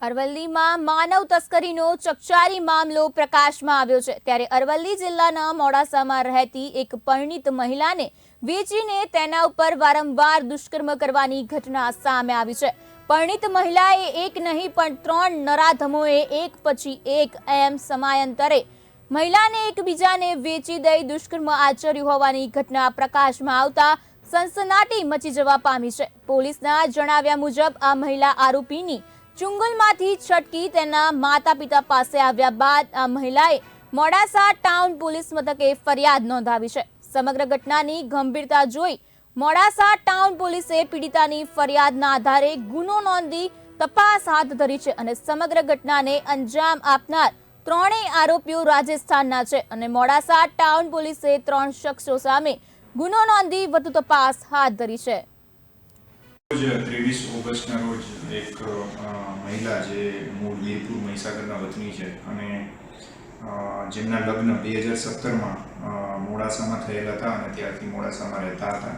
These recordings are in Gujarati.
અરવલ્લીમાં માનવ તસ્કરીનો ચકચારી મામલો પ્રકાશમાં આવ્યો છે. ત્યારે અરવલ્લી જિલ્લાના મોડાસામાં રહેતી એક પરિણીત મહિલાને વેચીને તેના ઉપર વારંવાર દુષ્કર્મ કરવાની ઘટના સામે આવી છે. પરિણીત મહિલાએ એક નહીં, પણ ત્રણ નરાધમોએ એક પછી એક એમ સમયાંતરે મહિલાને એકબીજાને વેચી દઈ દુષ્કર્મ આચર્યું હોવાની ઘટના પ્રકાશમાં આવતા સનસનાટી મચી જવા પામી છે. પોલીસના જણાવ્યા મુજબ આ મહિલા આરોપીની ચુંગલમાંથી છટકી તેના માતા પિતા પાસે આવ્યા બાદ આ મહિલાએ મોડાસા ટાઉન પોલીસ મથકે ફરિયાદ નોંધાવી છે. સમગ્ર ઘટનાની ગંભીરતા જોઈ મોડાસા ટાઉન પોલીસે પીડિતાની ફરિયાદના આધારે ગુનો નોંધી તપાસ હાથ ધરી છે અને સમગ્ર ઘટનાને અંજામ આપનાર ત્રણેય આરોપીઓ રાજસ્થાનના છે અને મોડાસા ટાઉન પોલીસે ત્રણ શખ્સો સામે ગુનો નોંધી વધુ તપાસ હાથ ધરી છે. રોજ ત્રેવીસ ઓગસ્ટના રોજ એક મહિલા જે મૂળ વીરપુર મહીસાગરના વતની છે અને જેમના લગ્ન બે હજાર સત્તરમાં મોડાસામાં થયેલા હતા અને ત્યારથી મોડાસામાં રહેતા હતા.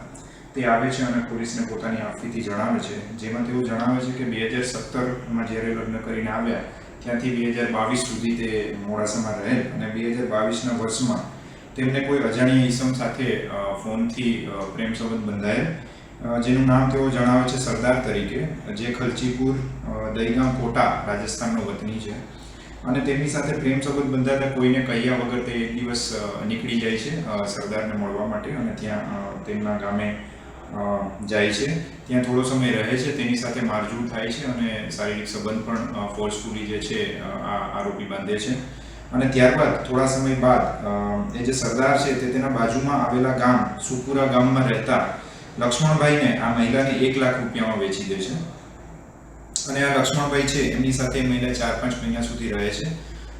તે આવે છે અને પોલીસને પોતાની આફીથી જણાવે છે. જેમાં તેઓ જણાવે છે કે બે હજાર સત્તરમાં જ્યારે લગ્ન કરીને આવ્યા, ત્યાંથી બે હજાર બાવીસ સુધી તે મોડાસામાં રહેલ અને બે હજાર બાવીસના વર્ષમાં તેમને કોઈ અજાણ્યા ઈસમ સાથે ફોનથી પ્રેમ સંબંધ બંધાયેલ જેનું નામ તેઓ જણાવે છે સરદાર તરીકે, જે ખલચીપુર દહીગામ કોટા રાજસ્થાનનો વતની છે. અને તેમની સાથે પ્રેમ સંબંધ બંધાતા કોઈને કહ્યા વગર તે એક દિવસ નીકળી જાય છે સરદારને મળવા માટે અને ત્યાં તેમના ગામે જાય છે. ત્યાં થોડો સમય રહે છે, તેની સાથે મારઝૂડ થાય છે અને શારીરિક સંબંધ પણ ફોર્સફુલી જે છે આ આરોપી બાંધે છે. અને ત્યારબાદ, થોડા સમય બાદ એ જે સરદાર છે તે તેના બાજુમાં આવેલા ગામ, સુપુરા ગામમાં રહેતા લક્ષ્મણભાઈને આ મહિલાને એક લાખ રૂપિયામાં વેચી દે છે. અને આ લક્ષ્મણભાઈ છે, એમની સાથે એ મહિલા ચાર પાંચ મહિના સુધી રહે છે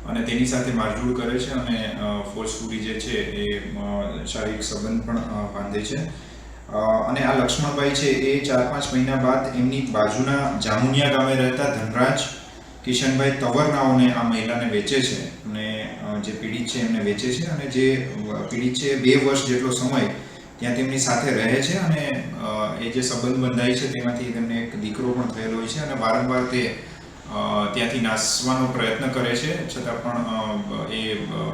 અને તેની સાથે મારઝૂડ કરે છે અને ફોર્સફુલી જે છે એ શારીરિક સંબંધ પણ બાંધે છે. અને આ લક્ષ્મણભાઈ છે એ ચાર પાંચ મહિના બાદ એમની બાજુના જામુનિયા ગામે રહેતા ધનરાજ કિશનભાઈ તવરનાઓને આ મહિલાને વેચે છે અને જે પીડિત છે એમને વેચે છે અને જે પીડિત છે બે વર્ષ જેટલો સમય ત્યાં તેમની સાથે રહે છે અને એ જે સંબંધ બંધાય છે તેમાંથી તેમને એક દીકરો પણ થયેલો હોય છે અને વારંવાર તે ત્યાંથી નાસવાનો પ્રયત્ન કરે છે, છતાં પણ એ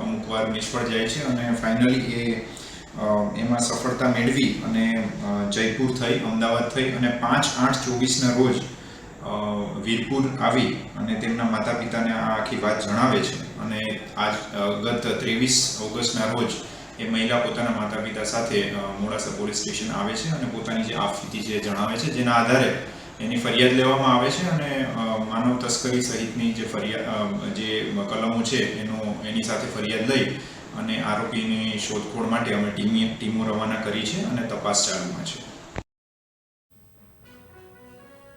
અમુક વાર નિષ્ફળ જાય છે અને ફાઇનલી એ એમાં સફળતા મેળવી અને જયપુર થઈ, અમદાવાદ થઈ અને પાંચ આઠ ચોવીસના રોજ વીરપુર આવી અને તેમના માતા પિતાને આ આખી વાત જણાવે છે. અને આજ ગત ત્રેવીસ ઓગસ્ટના રોજ એ મહિલા પોતાના માતા પિતા સાથે મોડાસા પોલીસ સ્ટેશન આવે છે અને પોતાની જે આફીતી જે જણાવે છે, જેના આધારે એની ફરિયાદ લેવામાં આવે છે અને માનવ તસ્કરી સહિતની જે ફરિયાદ જે કલમો છે, એનો, એની સાથે ફરિયાદ લઈ અને આરોપીની શોધખોળ માટે અમે ટીમી, ટીમો રવાના કરી છે અને તપાસ ચાલુમાં છે.